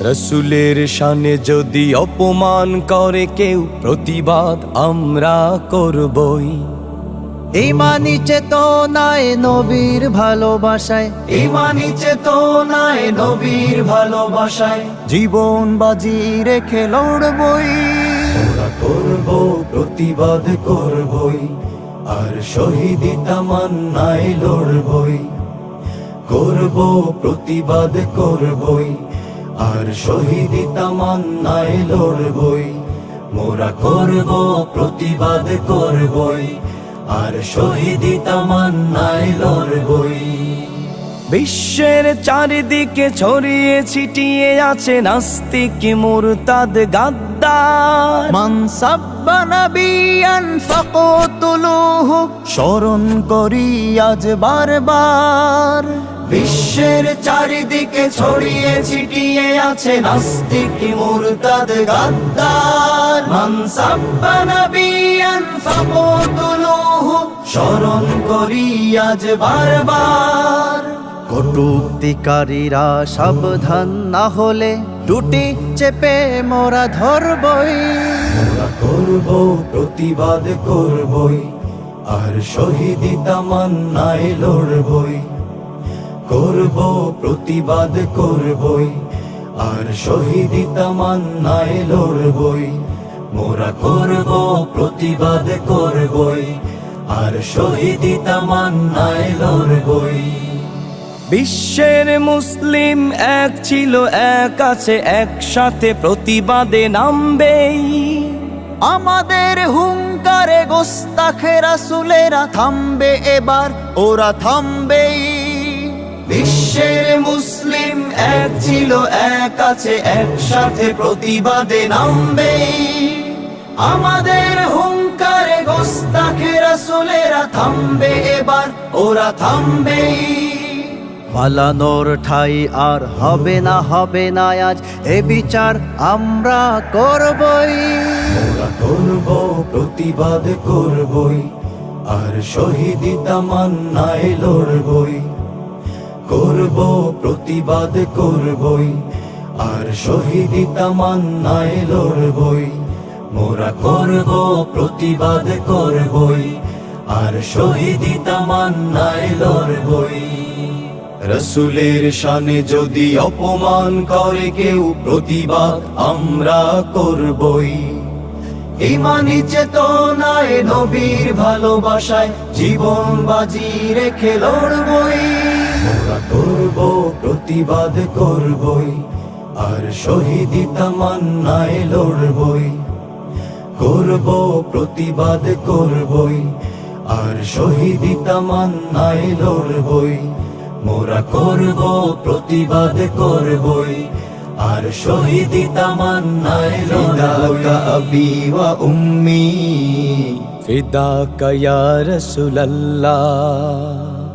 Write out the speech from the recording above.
রসুলের শানে যদি অপমান করে কেউ প্রতিবাদ আমরা করবই। ইমানি চেতনায় নবীর ভালোবাসায়। ইমানি চেতনায় নবীর ভালোবাসায়। জীবন বাজি রেখে লড়বই। করব প্রতিবাদ করবই। আর শহীদি তামান্নায় লড়বই। করব প্রতিবাদ করবই। আর শহীদি তামান্নায় লড়বই। মোরা করব প্রতিবাদ করবই। আর শহীদি তামান্নায় লড়বই। বিশ্বের চারিদিকে ছড়িয়ে ছিটিয়ে আছে নাস্তিক মুরতাদ গাদ্দার। মান সাব্বা নবিয়ান ফাকতুলুহু। স্মরণ করি আজ বারবার। বিশ্বের চারিদিকে ছড়িয়ে ছিটিয়ে আছে নাস্তিক মুরতাদ গাদ্দার। মান সাব্বা নবিয়ান ফাকতুলুহু স্মরণ করি আজ বারবার। কটুক্তিকারীরা সাবধান না হলে দুটি চেপে মোরা ধরবই। আমরা করব প্রতিবাদ করবই আর শহীদি তামান্নায় লড়বই। করব প্রতিবাদ করবই। আর শহীদি তামান্নায় লড়বই। মোরা করব প্রতিবাদ করবই। আর শহীদি তামান্নায় লড়বই। বিশ্বের মুসলিম এক ছিল এক আছে একসাথে প্রতিবাদে নামবেই। আমাদের হুঙ্কারে গোস্তাখে সুলেরা থামবে এবার ওরা থামবেই। বিশ্বের মুসলিম এক ছিল, এক আছে, একসাথে প্রতিবাদে নামবে আমাদের হুঙ্কারে গোস্তাখে রাসুলেরা থামবে এবার, ওরা থামবেই। পালানোর ঠাই আর হবে না হবে না আজ, এ বিচার আমরা করবই। ওরা করব, প্রতিবাদ করবই, আর শহীদি তামান্নায় লড়বই। করব, প্রতিবাদ করবই। আর শহীদি তামান্নায় লড়বই। মোরা করব, প্রতিবাদ করবই। আর শহীদি তামান্নায় লড়বই। রসুলের শানে যদি অপমান করে কেউ, প্রতিবাদ আমরা করবই। ইমানি চেতনায়, নবীর ভালোবাসায় জীবন বাজি রেখে লড়বই। আমরা করব, প্রতিবাদ করবই, আর শহীদি তামান্নায় লড়বই। করব, প্রতিবাদ করবই, আর শহীদি তামান্নায় লড়বই। মোরা করব, প্রতিবাদ করবই, আর শহীদি তামান্নায় লড়বই। আবি ওয়া উম্মি ফিদাকা ইয়া রাসূলুল্লাহ।